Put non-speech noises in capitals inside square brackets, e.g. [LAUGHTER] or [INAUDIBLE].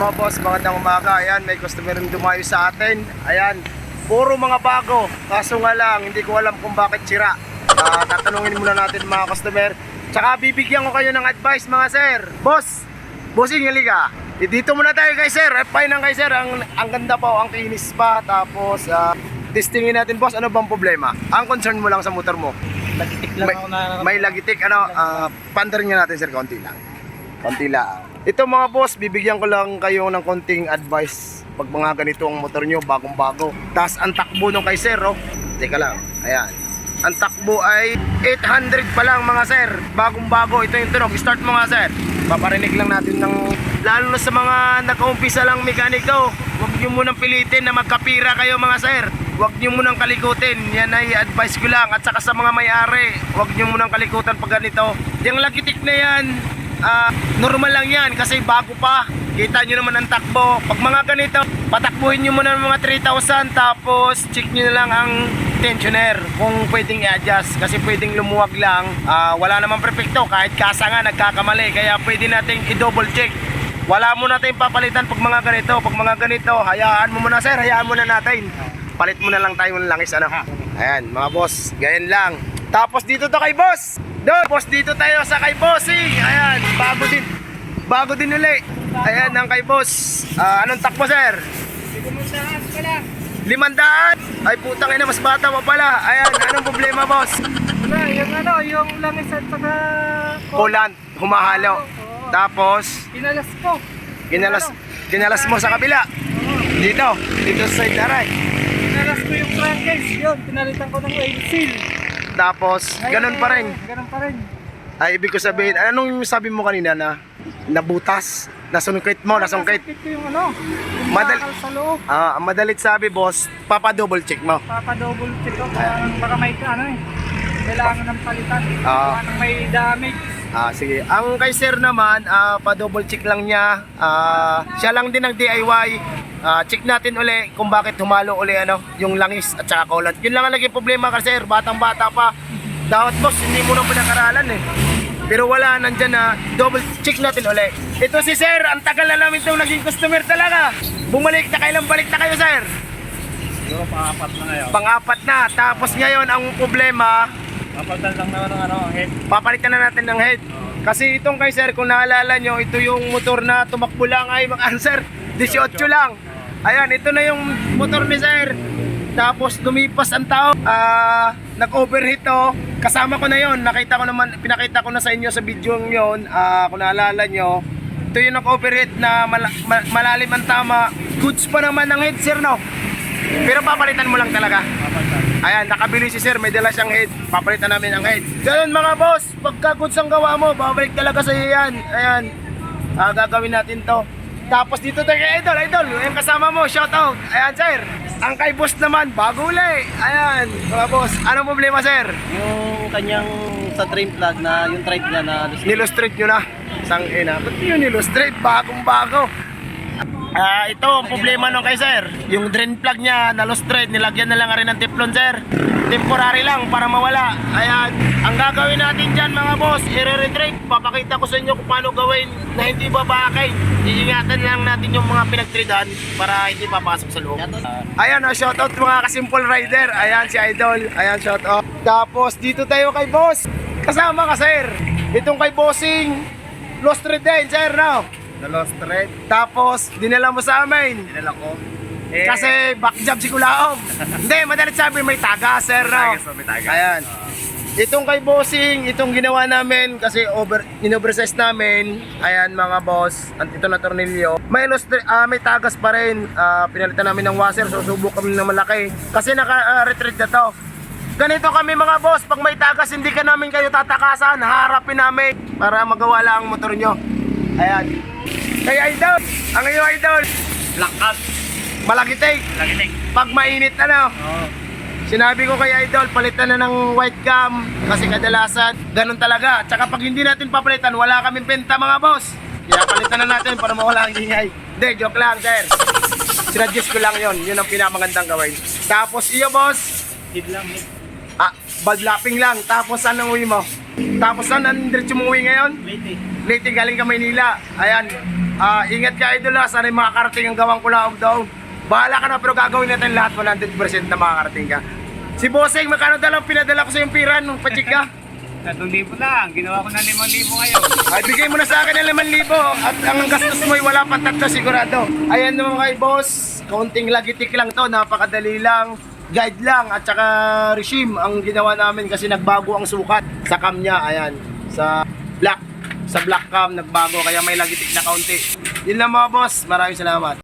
mga boss, magandang umaga. Ayan, may customer rin dumayo sa atin. Ayan, puro mga bago. Kaso nga lang, hindi ko alam kung bakit sira. Ah, tatanungin muna natin mga customer. Tsaka bibigyan ko kayo ng advice mga sir. Boss, bossing halika. Eh, Dito muna tayo kay sir. Fine ang kay sir. Ang, ang ganda po, ang kinis pa. Tapos, ah, testingin natin boss, ano bang problema? Ang concern mo lang sa motor mo. Nagitik lang May, ako na may lagitik, ano, ah, pandarin nga natin sir, konti lang. Konti lang. Ito mga boss, bibigyan ko lang kayo ng konting advice pag mga ganito ang motor nyo, bagong bago. Tapos ang takbo nung kay sir, oh. Teka lang, ayan. Ang takbo ay 800 pa lang mga sir. Bagong bago, ito yung tunog. Start mo nga sir. Paparinig lang natin ng, lalo na sa mga nag-uumpisa lang mekaniko, huwag nyo munang pilitin na magkapira kayo mga sir. Huwag nyo munang kalikutin. Yan ay advice ko lang. At saka sa mga may-ari, huwag nyo munang kalikutan pag ganito. Yung lagitik na yan, ah, normal lang yan kasi bago pa. Kita nyo naman ang takbo. Pag mga ganito, patakbuhin nyo muna ng mga 3,000 tapos check nyo na lang ang tensioner kung pwedeng i-adjust kasi pwedeng lumuwag lang. Ah, wala namang perfecto kahit kasa nga nagkakamali kaya pwede nating i-double check. Wala mo natin papalitan pag mga ganito. Pag mga ganito, hayaan mo muna sir, hayaan muna natin. Palit mo na lang tayo ng langis ano. Ayan, mga boss, ganyan lang. Tapos dito to kay boss. Doon, boss dito tayo sa kay bossing. Ayan, bago din. Bago din uli. Ayan, ang kay boss. Ah, anong takbo sir? Saan pala? Limandaan. Ay putang ina, mas bata pa pala. Ayan, anong problema boss? Wala, yung ano, yung langis at saka... Coolant, humahalo. Oo. Tapos, Pinalas ko. ginalas, ginalas mo sa kabila. Dito, dito sa side aray. Pinalas ko yung crankcase. Yun, pinalitan ko ng oil seal. Tapos, ganun pa rin. Ganun pa rin. Ay, ibig ko sabihin, anong sabi mo kanina na nabutas, nasungkit mo, nasungkit. Nasungkit ko yung ano, yung Madal- bakal sa loob. Ah, ang madalit sabi, boss, papa-double check mo. Papa-double check ko. Parang baka may ano eh. Kailangan ng palitan. Ah. Parang may damage. Ah, sige. Ang kay sir naman, ah, pa-double check lang niya. Ah, siya lang din ng DIY. Ah, check natin uli kung bakit humalo uli ano, yung langis at saka coolant. Yun lang ang naging problema kasi sir, batang-bata pa. Dapat boss, hindi mo nang pinag-aralan eh. Pero wala, nandyan na double check natin uli. Ito si sir, ang tagal na namin itong naging customer talaga. Bumalik na kailang balik na kayo sir. Siguro pang-apat na ngayon. Pang-apat na. Tapos ngayon, ang problema, Papalitan lang naman ng ano, head. papalitan na natin ng head. Kasi itong kay sir, kung naalala nyo, ito yung motor na tumakbo lang ay mag-answer. [LAUGHS] 18 lang. Ayan, ito na yung motor ni sir. Tapos lumipas ang tao, ah, nag-overheat to. Kasama ko na yon. Nakita ko naman, pinakita ko na sa inyo sa video yon. Ah, kung naalala nyo, ito yung nag-overheat na mala- ma- malalim ang tama. Goods pa naman ng head sir, no? Pero papalitan mo lang talaga. Papalitan. Ayan, nakabili si sir, may dala siyang head. Papalitan namin ang head. Ganun mga boss, pagka goods ang gawa mo, babalik talaga sa iyo yan. Ayan, ah, gagawin natin to. Tapos dito tayo kay Idol, Idol, yung kasama mo, shout out. Ayan sir, ang kay boss naman, bago uli. Ayan, mga boss, anong problema sir? Yung kanyang sa drain plug na yung drive niya na Nilustrate nyo na. Sang ina, ba't yun nilustrate? Bagong bago. Ah, ito ang problema nung kay sir. Yung drain plug niya nalustrate, nilagyan na lang rin ng teflon sir. Temporary lang para mawala. Ayan, ang gagawin natin dyan mga boss, i-retrieve. Papakita ko sa inyo kung paano gawin na hindi babakay. Iingatan lang natin yung mga pinagtridan para hindi papasok sa loob. Ayan, oh, shoutout mga kasimple rider. Ayan si Idol. Ayan, shoutout. Tapos dito tayo kay boss. Kasama ka sir. Itong kay bossing. Lost red din, sir, no? Na lost thread. Tapos, dinala mo sa amin. Dinala ko. Kasi back job si Kulaom. [LAUGHS] Hindi, madalit sabi may taga, sir, no? Tagas, may tagas. Ayan. Itong kay bossing, itong ginawa namin kasi over in-oversize namin. Ayan mga boss, at ito na tornilyo. May lost, ah, may tagas pa rin. Ah, pinalitan namin ng washer, susubok kami ng malaki. Kasi naka-retreat na to. Ganito kami mga boss, pag may tagas hindi ka namin kayo tatakasan, haharapin namin para magawa lang ang motor nyo. Ayan. Kay Idol, ang iyong Idol, Blackout. malaki take. Lagitik. Pag mainit ano, Oo. Sinabi ko kay Idol, palitan na ng white cam kasi kadalasan, ganun talaga. Tsaka pag hindi natin papalitan, wala kaming benta mga boss. Kaya palitan na natin para mawala ang ingay. Hindi, joke lang, sir. Sinuggest ko lang yon yun ang pinakamagandang gawin. Tapos iyo, boss, Hid lang, hid. ah, bald lapping lang. Tapos saan ang uwi mo? Tapos saan ang diretso mo uwi ngayon? Late eh. Late galing ka Maynila. Ayan. Ah, ingat ka idol ha, sana yung makakarating ang gawang kulaog daw. Bahala ka na pero gagawin natin lahat 100% na makakarating ka. Si Bossing, magkano dalang pinadala ko sa yung pira nung pachik ka? [LAUGHS] 3,000 lang. Ginawa ko ng 5,000 ngayon. Ay, [LAUGHS] bigay mo na sa akin ng 5,000 at ang gastos mo ay wala pa tatlo sigurado. Ayan naman kay boss, kaunting lagitik lang to, napakadali lang. Guide lang at saka regime ang ginawa namin kasi nagbago ang sukat sa cam niya, ayan, sa black sa black cam nagbago kaya may lagitik na kaunti. Yun lang mga boss, maraming salamat.